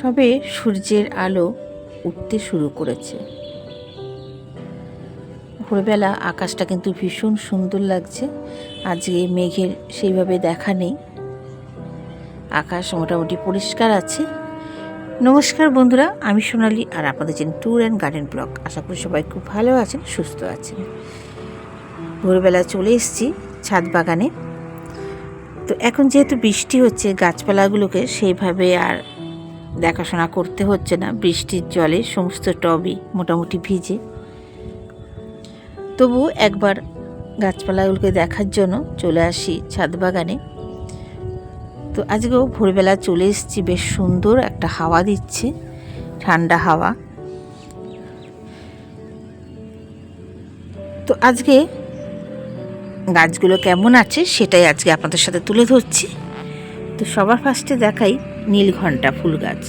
সবে সূর্যের আলো উঠতে শুরু করেছে। ভোরবেলা আকাশটা কিন্তু ভীষণ সুন্দর লাগছে। আজকে মেঘের সেইভাবে দেখা নেই। আকাশ মোটামুটি পরিষ্কার আছে। নমস্কার বন্ধুরা, আমি সোনালি আর আপনাদের channel tour and garden blog. আশা করি সবাই খুব ভালো আছেন, সুস্থ আছেন। ভোরবেলা চলে এসেছি ছাদ বাগানে। তো এখন যেহেতু বৃষ্টি হচ্ছে, গাছপালাগুলোকে সেইভাবে আর দেখাশোনা করতে হচ্ছে না। বৃষ্টির জলে সমস্ত টবই মোটামুটি ভিজে। তবু একবার গাছপালাগুলোকে দেখার জন্য চলে আসি ছাদ বাগানে। তো আজকেও ভোরবেলা চলে এসেছি, বেশ সুন্দর একটা হাওয়া দিচ্ছে, ঠান্ডা হাওয়া। তো আজকে গাছগুলো কেমন আছে সেটাই আজকে আপনাদের সাথে তুলে ধরছি। তো সবার ফার্স্টে দেখাই নীলঘণ্টা ফুল গাছ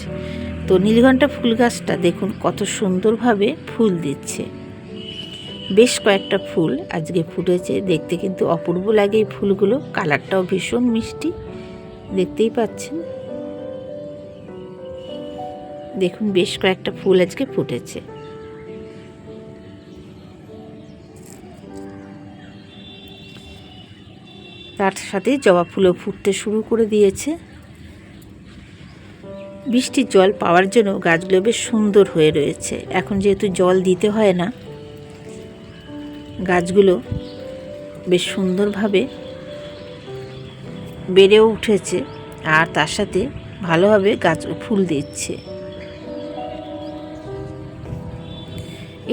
তো নীলঘণ্টা ফুল গাছটা দেখুন কত সুন্দরভাবে ফুল দিচ্ছে। বেশ কয়েকটা ফুল আজকে ফুটেছে, দেখতে কিন্তু অপূর্ব লাগে এই ফুলগুলো, কালারটাও ভীষণ মিষ্টি, দেখতেই পাচ্ছেন। দেখুন বেশ কয়েকটা ফুল আজকে ফুটেছে। তার সাথে জবা ফুলও ফুটতে শুরু করে দিয়েছে। বৃষ্টির জল পাওয়ার জন্য গাছগুলো বেশ সুন্দর হয়ে রয়েছে। এখন যেহেতু জল দিতে হয় না, গাছগুলো বেশ সুন্দরভাবে বেড়েও উঠেছে আর তার সাথে ভালোভাবে গাছ ফুল দিচ্ছে।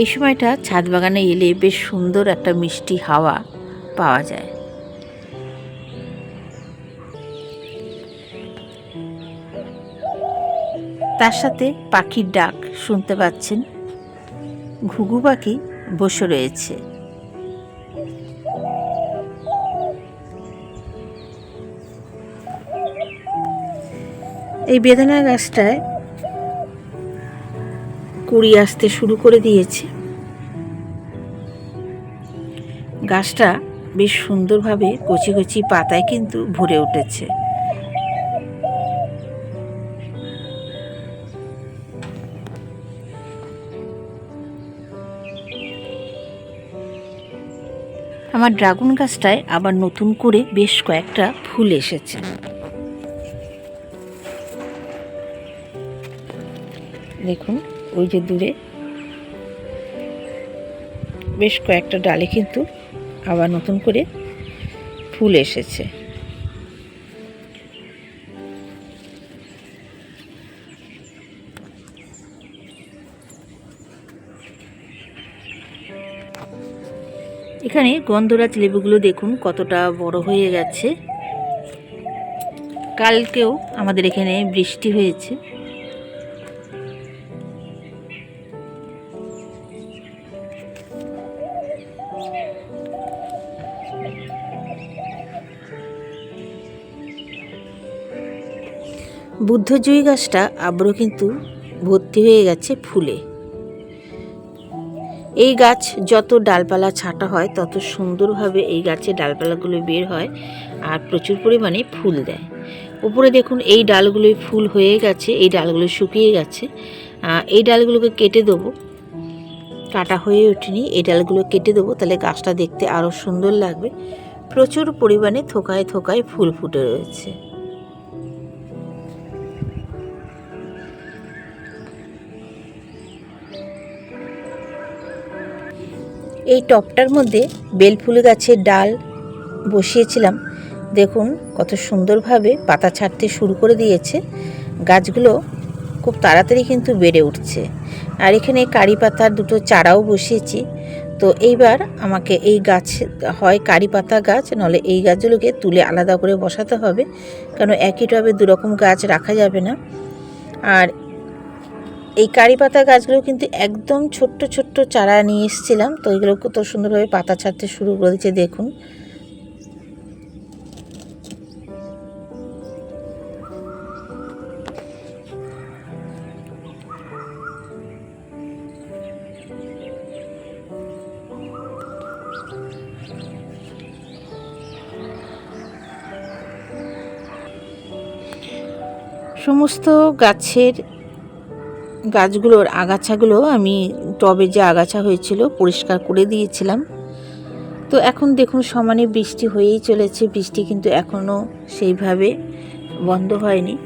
এই সময়টা ছাদ বাগানে এলে বেশ সুন্দর একটা মিষ্টি হাওয়া পাওয়া যায়। তার সাথে পাখির ডাক শুনতে পাচ্ছেন। ঘুঘু পাখি বসে রয়েছে। এই বেদানা গাছটায় কুড়ি আসতে শুরু করে দিয়েছে। গাছটা বেশ সুন্দরভাবে কচি কচি পাতায় কিন্তু ভরে উঠেছে। আমার ড্রাগন গাছটায় আবার নতুন করে বেশ কয়েকটা ফুল এসেছে। দেখুন, ওই যে দূরে বেশ কয়েকটা ডালে কিন্তু আবার নতুন করে ফুল এসেছে। এখানে গন্ধরাজ লেবুগুলো দেখুন কতটা বড় হয়ে গেছে। কালকেও আমাদের এখানে বৃষ্টি হয়েছে। বুদ্ধজয়ী গাছটা আবারও কিন্তু ভর্তি হয়ে গেছে ফুলে। এই গাছ যত ডালপালা ছাঁটা হয়, তত সুন্দরভাবে এই গাছে ডালপালাগুলো বের হয় আর প্রচুর পরিমাণে ফুল দেয়। উপরে দেখুন, এই ডালগুলোই ফুল হয়ে গেছে, এই ডালগুলো শুকিয়ে গেছে। এই ডালগুলোকে কেটে দেবো। কাটা হয়ে ওঠেনি, এই ডালগুলো কেটে দেবো, তাহলে গাছটা দেখতে আরও সুন্দর লাগবে। প্রচুর পরিমাণে থোকায় থোকায় ফুল ফুটে রয়েছে। এই টপটার মধ্যে বেলফুল গাছের ডাল বসিয়েছিলাম। দেখুন কত সুন্দরভাবে পাতা ছাড়তে শুরু করে দিয়েছে। গাছগুলো খুব তাড়াতাড়ি কিন্তু বেড়ে উঠছে। আর এখানে কারি পাতার দুটো চারাও বসিয়েছি। তো এইবার আমাকে এই গাছ, হয় কারি পাতা গাছ, নলে এই গাছগুলোকে তুলে আলাদা করে বসাতে হবে। কারণ একই টবে দুরকম গাছ রাখা যাবে না। আর এই কারি পাতা গাছগুলো কিন্তু একদম ছোট্ট ছোট্ট চারা নিয়ে এসেছিলাম। তো এগুলো কত সুন্দরভাবে পাতা ছাড়তে শুরু করে দিচ্ছে দেখুন। সমস্ত গাছের গাছগুলোর আগাছাগুলো আমি টবে যে আগাছা হয়েছিল পরিষ্কার করে দিয়েছিলাম। তো এখন দেখুন সমানে বৃষ্টি হয়েই চলেছে, বৃষ্টি কিন্তু এখনও সেইভাবে বন্ধ হয়নি।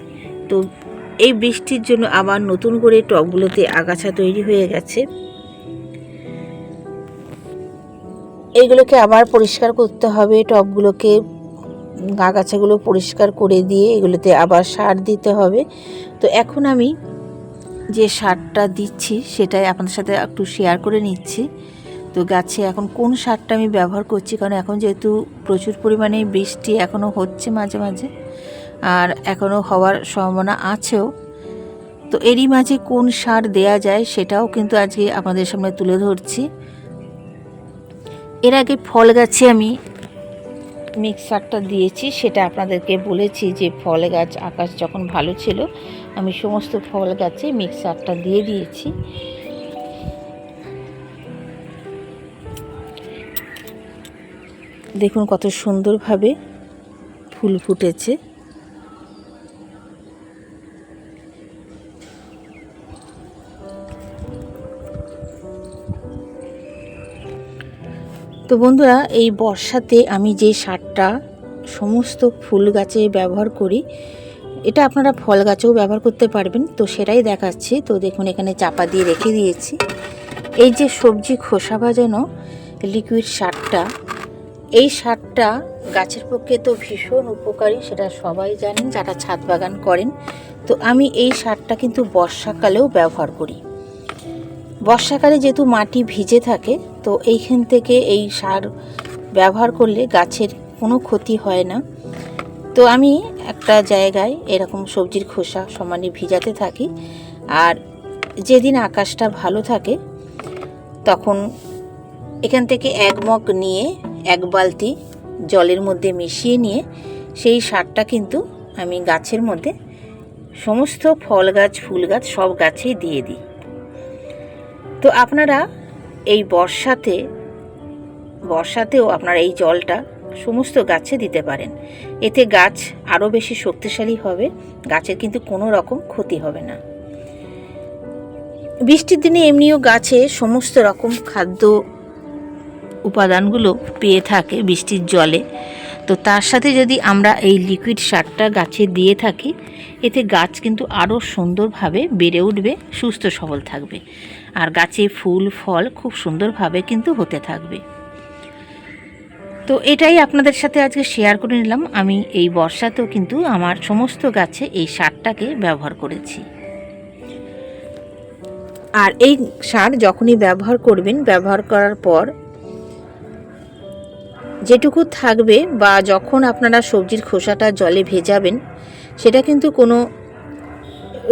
তো এই বৃষ্টির জন্য আবার নতুন করে টবগুলোতে আগাছা তৈরি হয়ে গেছে। এইগুলোকে আবার পরিষ্কার করতে হবে, টবগুলোকে, আগাছাগুলো পরিষ্কার করে দিয়ে এগুলোতে আবার সার দিতে হবে। তো এখন আমি যে সারটা দিচ্ছি সেটাই আপনাদের সাথে একটু শেয়ার করে নিচ্ছি। তো গাছে এখন কোন সারটা আমি ব্যবহার করছি? কারণ এখন যেহেতু প্রচুর পরিমাণে বৃষ্টি এখনও হচ্ছে মাঝে মাঝে, আর এখনও হওয়ার সম্ভাবনা আছেও। তো এরই মাঝে কোন সার দেয়া যায় সেটাও কিন্তু আজকে আপনাদের সামনে তুলে ধরছি। এর আগে ফল গাছে আমি মিক্সারটা দিয়েছি, সেটা আপনাদেরকে বলেছি যে ফল গাছ আকাশ যখন ভালো ছিল, আমি সমস্ত ফল গাছে মিক্সারটা দিয়ে দিয়েছি। দেখুন কত সুন্দরভাবে ফুল ফুটেছে। তো বন্ধুরা, এই বর্ষাতে আমি যে সারটা, সমস্ত ফুল গাছে ব্যবহার করি, এটা আপনারা ফল গাছেও ব্যবহার করতে পারবেন। তো সেটাই দেখাচ্ছি। তো দেখুন, এখানে চাপা দিয়ে রেখে দিয়েছি। এই যে সবজি খোসা বাজানো লিকুইড সারটা, এই সারটা গাছের পক্ষে তো ভীষণ উপকারী, সেটা সবাই জানেন, যারা ছাদ বাগান করেন। তো আমি এই সারটা কিন্তু বর্ষাকালেও ব্যবহার করি। বর্ষাকালে যেহেতু মাটি ভিজে থাকে তো এইখান থেকে এই সার ব্যবহার করলে গাছের কোনো ক্ষতি হয় না। তো আমি একটা জায়গায় এরকম সবজির খোসা সমানে ভিজাতে থাকি আর যেদিন আকাশটা ভালো থাকে তখন এখান থেকে এক মগ নিয়ে এক বালতি জলের মধ্যে মিশিয়ে নিয়ে সেই সারটা কিন্তু আমি গাছের মধ্যে সমস্ত ফল গাছ, ফুল গাছ সব গাছেই দিয়ে দিই। তো আপনারা এই বর্ষাতে, বর্ষাতেও আপনারা এই জলটা সমস্ত গাছে দিতে পারেন। এতে গাছ আরও বেশি শক্তিশালী হবে, গাছের কিন্তু কোনো রকম ক্ষতি হবে না। বৃষ্টির দিনে এমনিও গাছে সমস্ত রকম খাদ্য উপাদানগুলো পেয়ে থাকে বৃষ্টির জলে। তো তার সাথে যদি আমরা এই লিকুইড সারটা গাছে দিয়ে থাকি, এতে গাছ কিন্তু আরও সুন্দরভাবে বেড়ে উঠবে, সুস্থ সবল থাকবে। আর গাছে ফুল, ফল খুব সুন্দরভাবে কিন্তু হতে থাকবে। তো এটাই আপনাদের সাথে আজকে শেয়ার করে নিলাম। আমি এই বর্ষাতেও কিন্তু আমার সমস্ত গাছে এই সারটাকে ব্যবহার করেছি। আর এই সার যখনই ব্যবহার করবেন, ব্যবহার করার পর যেটুকু থাকবে বা যখন আপনারা সবজির খোসাটা জলে ভেজাবেন, সেটা কিন্তু কোনো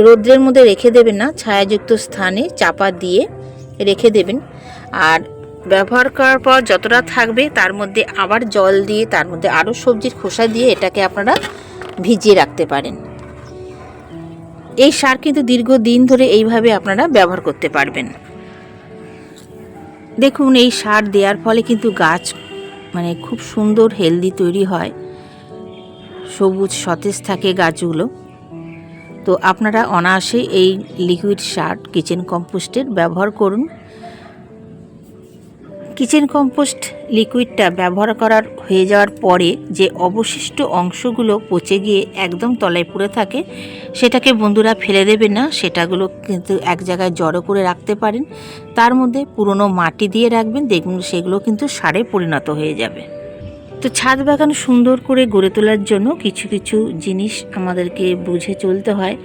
রৌদ্রের মধ্যে রেখে দেবেন না, ছায়াযুক্ত স্থানে চাপা দিয়ে রেখে দেবেন। আর ব্যবহার করার পর যতটা থাকবে তার মধ্যে আবার জল দিয়ে, তার মধ্যে আরও সবজির খোসা দিয়ে এটাকে আপনারা ভিজিয়ে রাখতে পারেন। এই সার কিন্তু দীর্ঘদিন ধরে এইভাবে আপনারা ব্যবহার করতে পারবেন। দেখুন, এই সার দেওয়ার ফলে কিন্তু গাছ মানে খুব সুন্দর, হেলদি তৈরি হয়। সবুজ, সতেজ থাকে গাছগুলো। তো আপনারা অনায়াসে এই লিকুইড সার কিচেন কম্পোস্টের ব্যবহার করুন। কিচেন কম্পোস্ট লিকুইডটা ব্যবহার করার হয়ে যাওয়ার পরে যে অবশিষ্ট অংশগুলো পচে গিয়ে একদম তলায় পড়ে থাকে, সেটাকে বন্ধুরা ফেলে দেবেন না, সেটাগুলো কিন্তু এক জায়গায় জড়ো করে রাখতে পারেন। তার মধ্যে পুরনো মাটি দিয়ে রাখবেন দেখুন সেগুলো কিন্তু সারে পরিণত হয়ে যাবে। তো ছাদ বাগান সুন্দর করে গড়ে তোলার জন্য কিছু কিছু জিনিস আমাদেরকে বুঝে চলতে হয়,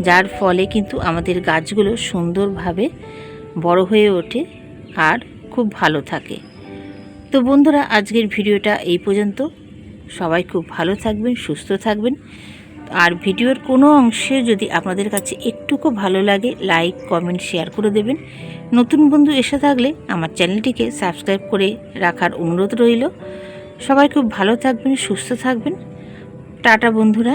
যার ফলে কিন্তু আমাদের গাছগুলো সুন্দরভাবে বড় হয়ে ওঠে আর খুব ভালো থাকে। তো বন্ধুরা, আজকের ভিডিওটা এই পর্যন্ত। সবাই খুব ভালো থাকবেন, সুস্থ থাকবেন। আর ভিডিওর কোনো অংশে যদি আপনাদের কাছে একটুকু ভালো লাগে, লাইক, কমেন্ট, শেয়ার করে দেবেন। নতুন বন্ধু এসে থাকলে আমার চ্যানেলটিকে সাবস্ক্রাইব করে রাখার অনুরোধ রইল। সবাই খুব ভালো থাকবেন সুস্থ থাকবেন। টাটা বন্ধুরা।